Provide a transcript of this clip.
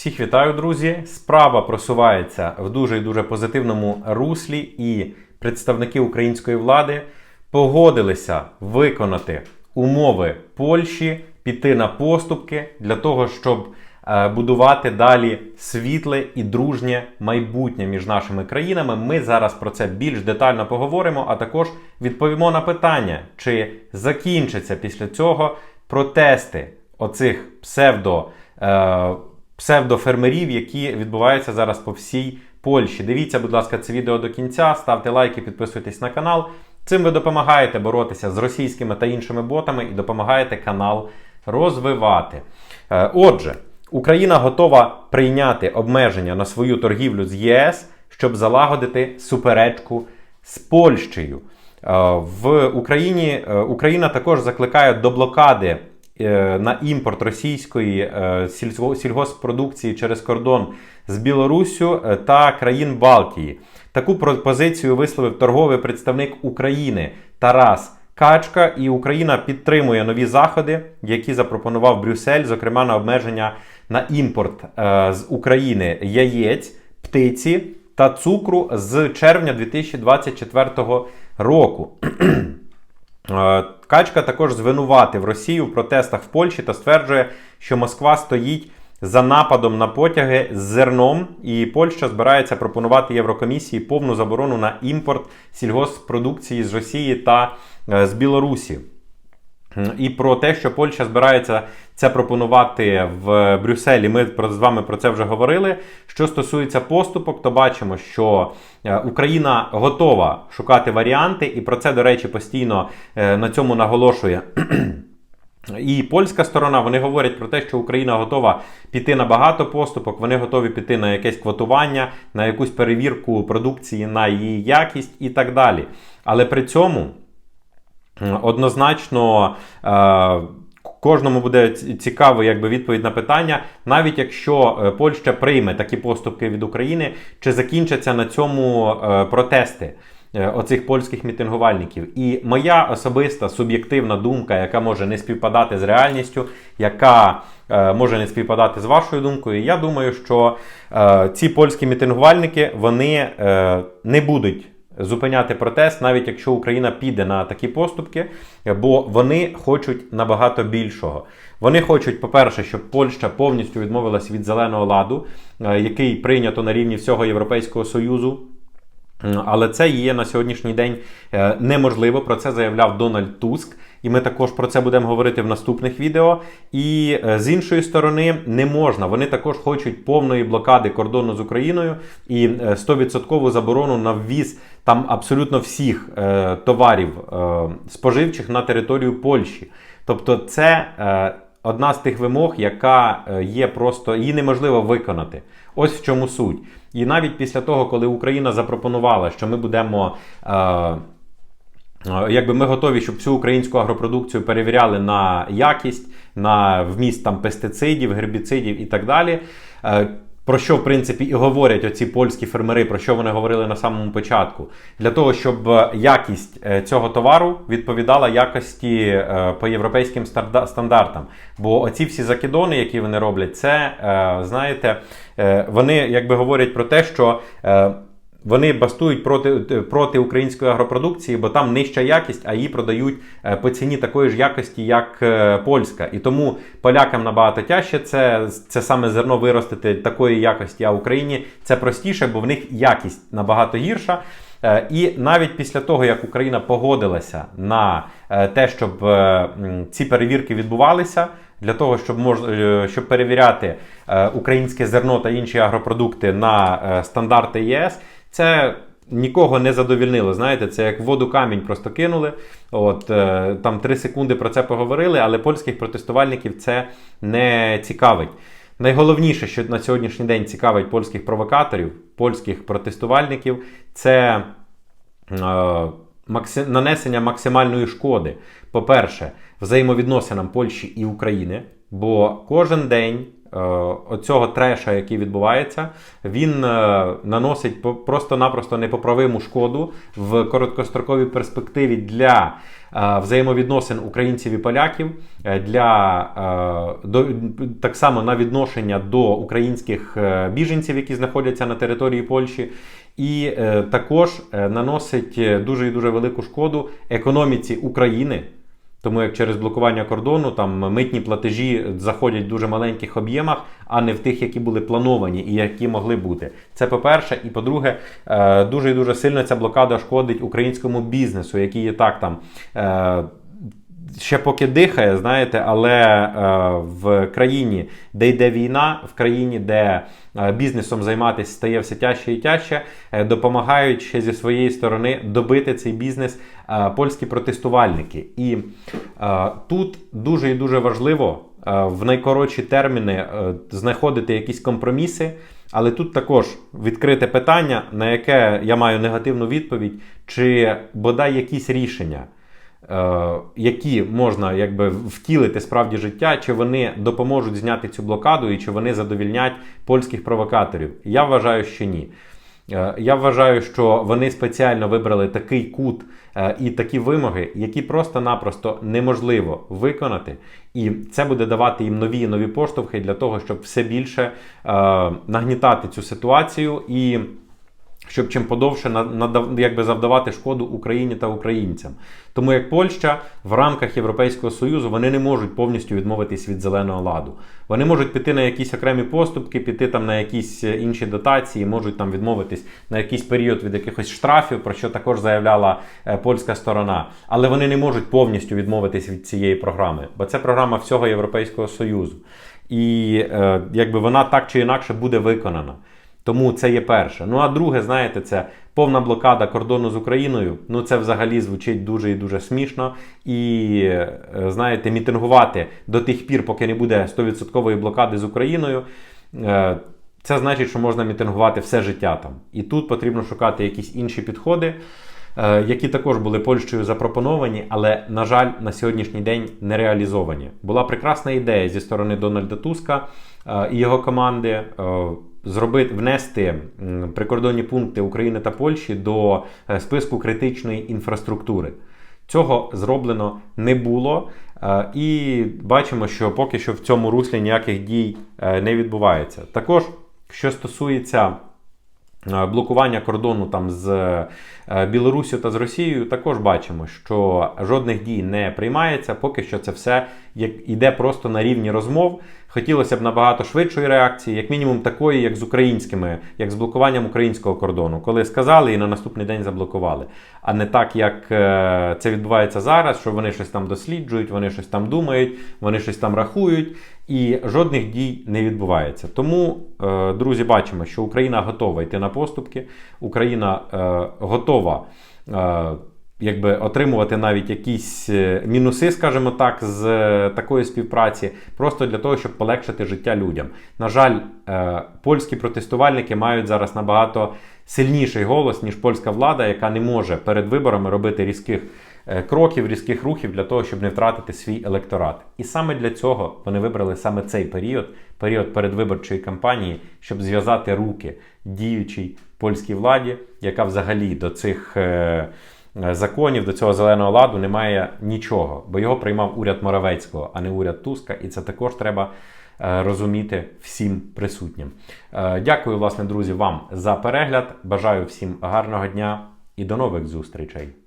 Всіх вітаю, друзі! Справа просувається в дуже і дуже позитивному руслі, і представники української влади погодилися виконати умови Польщі, піти на поступки для того, щоб е, будувати далі світле і дружнє майбутнє між нашими країнами. Ми зараз про це більш детально поговоримо, а також відповімо на питання, чи закінчаться після цього протести оцих псевдо. Псевдофермерів, які відбуваються зараз по всій Польщі. Дивіться, будь ласка, це відео до кінця, ставте лайки, підписуйтесь на канал. Цим ви допомагаєте боротися з російськими та іншими ботами і допомагаєте канал розвивати. Е, Отже, Україна готова прийняти обмеження на свою торгівлю з ЄС, щоб залагодити суперечку з Польщею. Е, В Україні е, Україна також закликає до блокади на імпорт російської е, сільгосппродукції через кордон з Білоруссю е, та країн Балтії. Таку пропозицію висловив торговий представник України Тарас Качка, і Україна підтримує нові заходи, які запропонував Брюссель, зокрема на обмеження на імпорт е, з України яєць, птиці та цукру з червня 2024 року. Качка також звинуватив Росію в протестах в Польщі та стверджує, що Москва стоїть за нападом на потяги з зерном, і Польща збирається пропонувати Єврокомісії повну заборону на імпорт сільгоспродукції з Росії та е, з Білорусі. І про те, що Польща збирається це пропонувати в Брюсселі, ми з вами про це вже говорили. Що стосується поступок, то бачимо, що е, Україна готова шукати варіанти, і про це, до речі, постійно е, на цьому наголошує. І польська сторона вони говорять про те, що Україна готова піти на багато поступок, вони готові піти на якесь квотування, на якусь перевірку продукції на її якість і так далі. Але при цьому Однозначно, е, кожному буде цікаво якби відповідь на питання, навіть якщо е, Польща прийме такі поступки від України, чи закінчаться на цьому е, протести оцих польських мітингувальників. І моя особиста суб'єктивна думка, яка може не співпадати з реальністю, яка може не співпадати з вашою думкою, я думаю, що ці польські мітингувальники вони не будуть зупиняти протест, навіть якщо Україна піде на такі поступки, бо вони хочуть набагато більшого. Вони хочуть, по-перше, щоб Польща повністю відмовилась від зеленого ладу, е, який прийнято на рівні всього Європейського Союзу. Але це є на сьогоднішній день е, неможливо. Про це заявляв Дональд Туск. І ми також про це будемо говорити в наступних відео. І е, з іншої сторони, не можна. Вони також хочуть повної блокади кордону з Україною і е, 100% заборону на ввіз там абсолютно всіх е, товарів е, споживчих на територію Польщі. Тобто, це е, одна з тих вимог, яка е, є просто її неможливо виконати. Ось в чому суть. І навіть після того, коли Україна запропонувала, що ми будемо. Е, Е, Якби ми готові, щоб всю українську агропродукцію перевіряли на якість, на вміст там пестицидів, гербіцидів і так далі. Про що, в принципі, і говорять оці польські фермери, про що вони говорили на самому початку, для того, щоб е, якість е, цього товару відповідала якості е, по європейським стандартам. Бо оці всі закидони, які вони роблять, це знаєте, вони якби говорять про те, що. Вони бастують проти, проти української агропродукції, бо там нижча якість, а її продають е, по ціні такої ж якості, як е, польська. І тому полякам набагато тяжче це, це саме зерно виростити такої якості, а Україні це простіше, бо в них якість набагато гірша. Е, І навіть після того, як Україна погодилася на те, щоб ці перевірки відбувалися, для того, щоб мож, щоб перевіряти е, українське зерно та інші агропродукти на е, стандарти ЄС, це нікого не задовільнило. Знаєте, це як воду камінь просто кинули. От е, там три секунди про це поговорили, але польських протестувальників це не цікавить. Найголовніше, що на сьогоднішній день цікавить польських провокаторів, польських протестувальників, це е, макси- нанесення максимальної шкоди. По-перше, взаємовідносинам Польщі і України, бо кожен день оцього треша, який відбувається, він е, наносить просто-напросто непоправиму шкоду в короткостроковій перспективі для е, взаємовідносин українців і поляків, е, для е, так само на відношення до українських е, біженців, які знаходяться на території Польщі. І е, також е, наносить е, дуже і дуже велику шкоду економіці України, тому як через блокування кордону там митні платежі заходять в дуже маленьких об'ємах, а не в тих, які були плановані і які могли бути. Це по-перше, і по-друге, е, дуже і дуже сильно ця блокада шкодить українському бізнесу, який є так там. Ще поки дихає, знаєте, але е, в країні, де йде війна, в країні, де е, бізнесом займатися стає все тяжче і тяжче, е, допомагають ще зі своєї сторони добити цей бізнес е, польські протестувальники. І е, тут дуже і дуже важливо е, в найкоротші терміни е, знаходити якісь компроміси. Але тут також відкрите питання, на яке я маю негативну відповідь, чи бодай якісь рішення які можна якби втілити справді життя, чи вони допоможуть зняти цю блокаду і чи вони задовільнять польських провокаторів. Я вважаю, що ні. Е, Я вважаю, що вони спеціально вибрали такий кут е, і такі вимоги, які просто-напросто неможливо виконати, і це буде давати їм нові нові поштовхи для того, щоб все більше е, нагнітати цю ситуацію і щоб чим подовше надав- якби завдавати шкоду Україні та українцям. Тому як Польща в рамках Європейського Союзу вони не можуть повністю відмовитись від зеленого ладу. Вони можуть піти на якісь окремі поступки, піти там на якісь е, інші дотації, можуть там відмовитись на якийсь період від якихось штрафів, про що також заявляла е, польська сторона. Але вони не можуть повністю відмовитись від цієї програми, бо це програма всього Європейського Союзу. І е, якби вона так чи інакше буде виконана. Тому це є перше. Ну а друге, знаєте, це повна блокада кордону з Україною. Ну це взагалі звучить дуже і дуже смішно. І е, знаєте, мітингувати до тих пір, поки не буде 100% блокади з Україною. е, Це значить, що можна мітингувати все життя там. І тут потрібно шукати якісь інші підходи, е, які також були Польщею запропоновані, але, на жаль, на сьогоднішній день не реалізовані. Була прекрасна ідея зі сторони Дональда Туска і його команди. Зробити внести прикордонні пункти України та Польщі до е, списку критичної інфраструктури. Цього зроблено не було, е, і бачимо, що поки що в цьому руслі ніяких дій е, не відбувається. Також, що стосується блокування кордону там з е, Білоруссю та з Росією, також бачимо, що жодних дій не приймається. Поки що це все іде просто на рівні розмов. Хотілося б набагато швидшої реакції, як мінімум такої, як з українськими, як з блокуванням українського кордону, коли сказали і на наступний день заблокували. А не так, як е, це відбувається зараз, що вони щось там досліджують, вони щось там думають, вони щось там рахують, і жодних дій не відбувається. Тому, е, друзі, бачимо, що Україна готова йти на поступки, Україна е, готова. е, Якби отримувати навіть якісь мінуси, скажімо так, з такої співпраці, просто для того, щоб полегшити життя людям. На жаль, польські протестувальники мають зараз набагато сильніший голос, ніж польська влада, яка не може перед виборами робити різких кроків, різких рухів для того, щоб не втратити свій електорат. І саме для цього вони вибрали саме цей період, період передвиборчої кампанії, щоб зв'язати руки діючій польській владі, яка взагалі до цих. е, е, Законів до цього зеленого ладу немає нічого, бо його приймав уряд Моравецького, а не уряд Туска, і це також треба е, розуміти всім присутнім. Е, Дякую, власне, друзі, вам за перегляд. Бажаю всім гарного дня і до нових зустрічей.